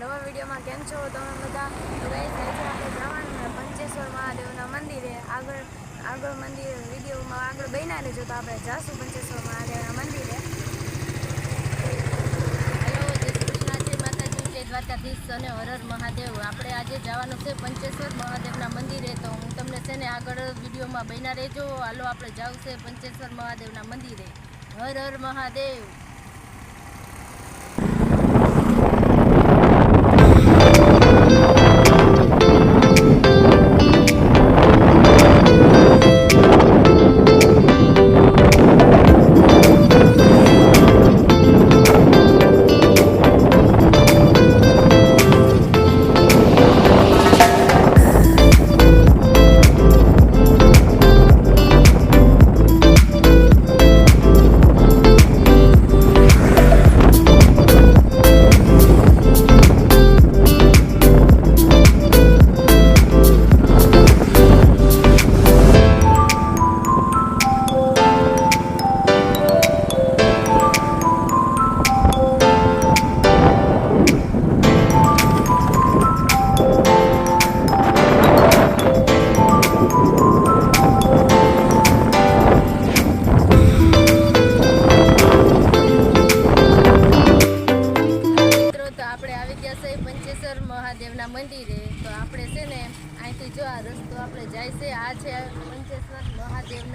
નવા વિડીયોમાં કેમ છો? તમે બધા તો ગાઈસ પંચેશ્વર મહાદેવના મંદિરે આગળ આગળ મંદિર વિડીયોમાં આગળ બન્યા રહેજો તો આપણે જાશું પંચેશ્વર મહાદેવના મંદિરે. હેલો, જય કૃષ્ણ. જય દ્વારકાધીશ અને હરર મહાદેવ. આપણે આજે જવાનું છે પંચેશ્વર મહાદેવના મંદિરે. તો હું તમને છે ને આગળ વિડીયોમાં બન્યા રહેજો. હાલો, આપણે જાવ છે પંચેશ્વર મહાદેવના મંદિરે. હર હર મહાદેવ.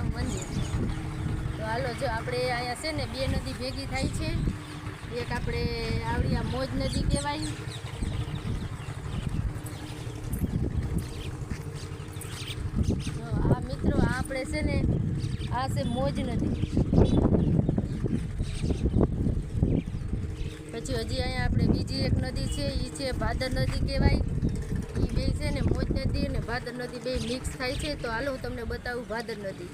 મહાદેવના મંદિર. તો હાલો, જો આપણે અહીંયા છે ને, બે નદી ભેગી થાય છે. એક આપણે આવડી આ મોજ નદી કહેવાય. આ મિત્રો, આ આપણે છે ને, આ છે મોજ નદી. પછી હજી અહીંયા આપણે બીજી એક નદી છે એ છે ભાદર નદી કહેવાય. બે છે ને મોજ નદી અને ભાદર નદી બે મિક્સ થાય છે, તો હાલો હું તમને બતાવું ભાદર નદી.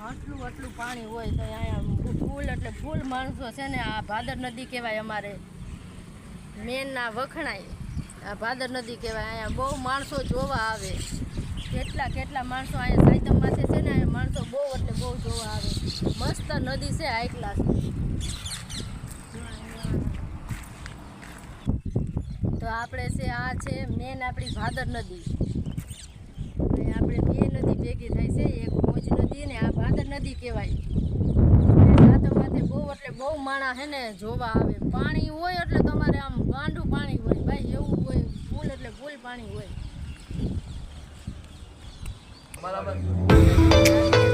આટલું આટલું પાણી હોય તો અહીંયા ફૂલ એટલે ફૂલ માણસો છે ને આ ભાદર નદી કહેવાય અમારે મેન ના વખણાય આ ભાદર નદી કહેવાય અહીંયા બહુ માણસો જોવા આવે. કેટલા કેટલા માણસો અહીંયા સાયતમમાંથી છે ને માણસો બહુ એટલે બહુ જોવા આવે મસ્ત નદી છે હાઈ ક્લાસ તો આપણે છે, આ છે મેન આપણી ભાદર નદી. અહીંયા આપણે બે નદી ભેગી થાય છે, એક મોજ નદી ને આ ભાદર નદી કહેવાય. સાતમાથે બહુ એટલે બહુ માણા છે ને જોવા આવે. પાણી હોય એટલે તમારે આમ ગાંડું પાણી હોય. ભાઈ, એવું હોય ફૂલ એટલે ફૂલ પાણી હોય. આવી ગયા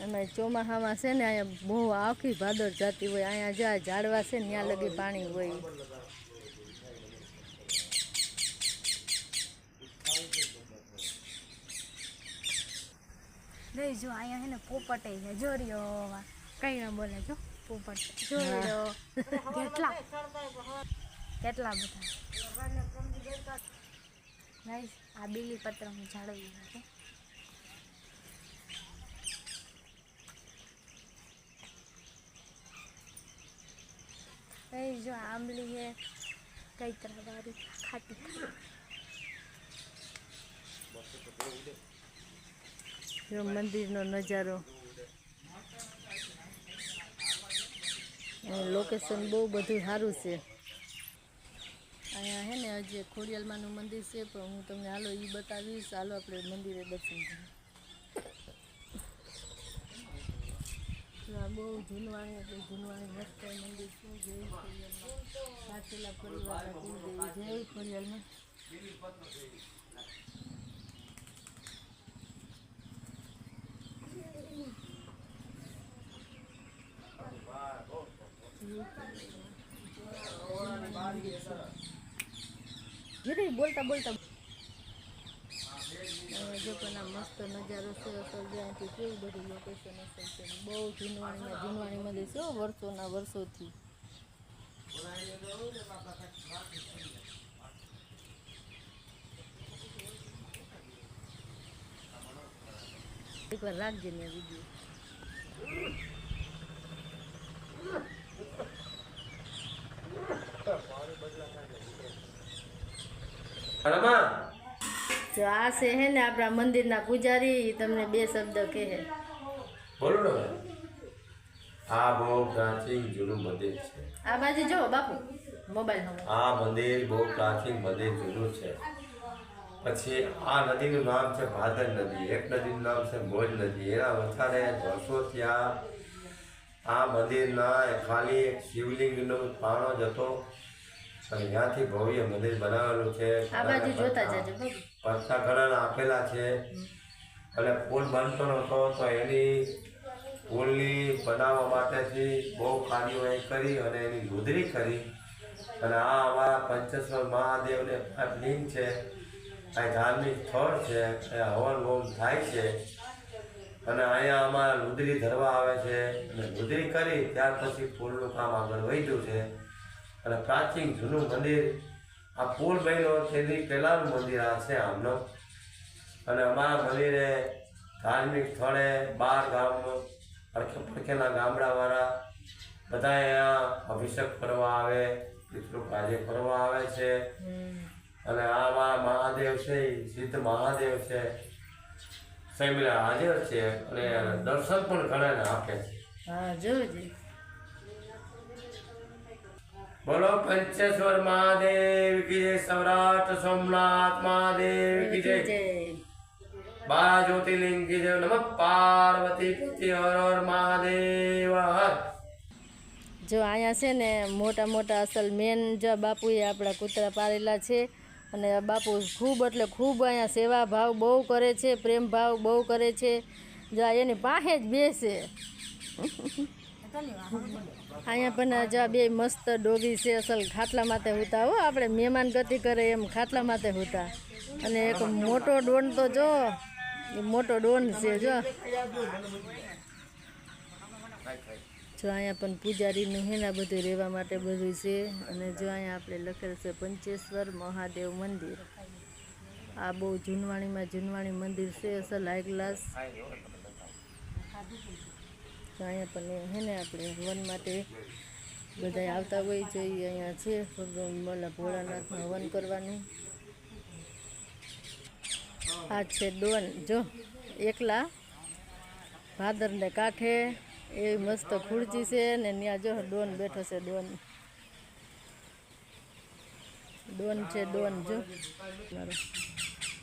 ચોમાસામાં છે ને અહીંયા બહુ આખી ભાદર જાતી હોય. અહીંયા જ્યાં ઝાડવા છે ને ત્યાં લગી પાણી હોય. રહી જો અહીંયા હે ને પોપટે છે. જોરિયો કઈ ના બોલે જો. પોપટ. જોરિયો કેટલા? કેટલા બધા? આ બીલી પત્ર હું જાળવી છે. ગઈ જો આંબલી હે કઈ तरह वाली खाटी જો મંદિરનો નજારો લોકેશન બહુ બધું સારું છે અહીંયા હે ને હજી ખોડિયાલમાનું મંદિર છે પણ હું તમને હાલો એ બતાવીશ હાલો આપણે મંદિરે દર્શન કરીએ બહુ જૂનવાણી એટલે જૂનવાણી મંદિર છે જય ખોડિયાલમાં સાચેલા બોલતા બોલતા. હવે જો પણ આ મસ્ત નજારો છે અસલ જ્યાંથી કેવું બધું લોકેશન અસલ છે બહુ જૂનવાણીમાં જૂનવાણી મંદિર છે વર્ષોના વર્ષોથી. એકવાર રાખજે ને વીડિયો જો આ છે હે ને આપણા મંદિરના પૂજારી એ તમને બે શબ્દ કહે. બોલો ને. આ બહુ પ્રાચીન જૂનું મંદિર છે. આ બાજુ જો બાપુ મોબાઈલ. આ મંદિર બહુ પ્રાચીન મંદિર જૂનું છે. પછી આ નદીનું નામ છે ભાદર નદી. એક નદીનું નામ છે મોજ નદી. એના વધારે વર્ષો ત્યાં આ મંદિરના ખાલી એક શિવલિંગનો પાણો જ હતો. અને ત્યાંથી ભવ્ય મંદિર બનાવેલું છે. પત્તા ઘણા આપેલા છે. અને પુલ બનતો નહોતો તો એની પુલની બનાવવા માટેથી બહુ કાર્યવાહી કરી અને એની રુદ્રી કરી. અને આ અમારા પંચેશ્વર મહાદેવને આ લિંગ છે. આ ધાર્મિક સ્થળ છે અહીંયા હવન હોમ થાય છે. અને અહીંયા અમારા રુદરી ધરવા આવે છે. અને રુદરી કરી ત્યાર પછી પુલનું કામ આગળ વધ્યું છે. અને પ્રાચીન જૂનું મંદિર, આ પુલ બન્યો તેની પહેલાંનું મંદિર આ છે આમનો. અને અમારા મંદિરે ધાર્મિક સ્થળે બાર ગામ પડખે પડખેના ગામડાવાળા બધા અહીંયા અભિષેક કરવા આવે, પિતૃ કાર્ય કરવા આવે છે. અને આ મારા મહાદેવ છે સિદ્ધ મહાદેવ છે. સૈમિલા હાજર છે અને દર્શન પણ ઘણાને આપે છે. હા, જોજે. બોલો પંચેશ્વર મહાદેવ કી જય સૌરાષ્ટ્ર સોમનાથ મહાદેવ કી જય. બારા જ્યોતિર્લિંગ કી જય નમઃ. પાર્વતી પતિ હર હર મહાદેવ હર જો અહીંયા છે ને મોટા મોટા અસલ મેન જો બાપુએ આપણા કૂતરા પાળેલા છે અને બાપુ ખૂબ એટલે ખૂબ અહીંયા સેવા ભાવ બહુ કરે છે પ્રેમ ભાવ બહુ કરે છે. જો એની પાસે જ બેસે. અહીંયા પણ જો બે મસ્ત ડોગી છે અસલ ખાટલા માથે હોતા. હો, આપણે મહેમાન ગતિ કરે એમ ખાટલા માથે હોતા. અને એક મોટો ડોન તો જો, એ મોટો ડોન છે જો. જો અહીંયા પણ પૂજારીનું હેના બધું રહેવા માટે બધું છે. અને જો અહીંયા આપણે લખેલ છે પંચેશ્વર મહાદેવ મંદિર. આ બહુ જૂનવાણીમાં જૂનવાણી મંદિર છે, અસલ હાઈ ક્લાસ તો અહીંયા પણ હે ને આપણે હવન માટે બધા આવતા હોય જોઈએ અહીંયા છે, ભગવાન ભોળાનાથનું હવન કરવાનું. આ છે ડોન જો, એકલા ભાદરને કાંઠે, એ મસ્ત ખુરચી છે ને ત્યાં જો ડોન બેઠો છે ડોન ડોન છે ડોન જો. મારો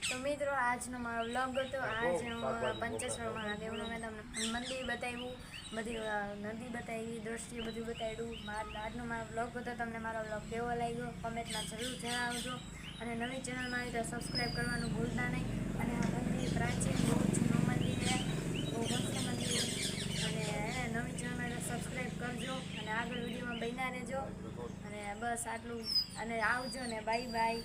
તો મિત્રો આજનો મારો વ્લોગ હતો. આજે હું પંચેશ્વર મહાદેવનું મેં તમને મંદિર બતાવ્યું બધી નદી બતાવી દ્રષ્ટિએ બધું બતાવ્યું. મારા આજનો મારો વ્લોગ હતો. તમને મારો વ્લોગ કેવો લાગ્યો કમેન્ટમાં જરૂર જણાવજો. અને નવી ચેનલમાં આવી તો સબસ્ક્રાઈબ કરવાનું ભૂલતા નહીં. અને આ મંદિર પ્રાચીન બહુ જૂનું મંદિર છે. બહુ મસ્ત મંદિર અને નવી ચેનલમાં સબસ્ક્રાઈબ કરજો. અને આગળ વિડીયોમાં બન્યા રહેજો. અને બસ આટલું. અને આવજો ને બાય બાય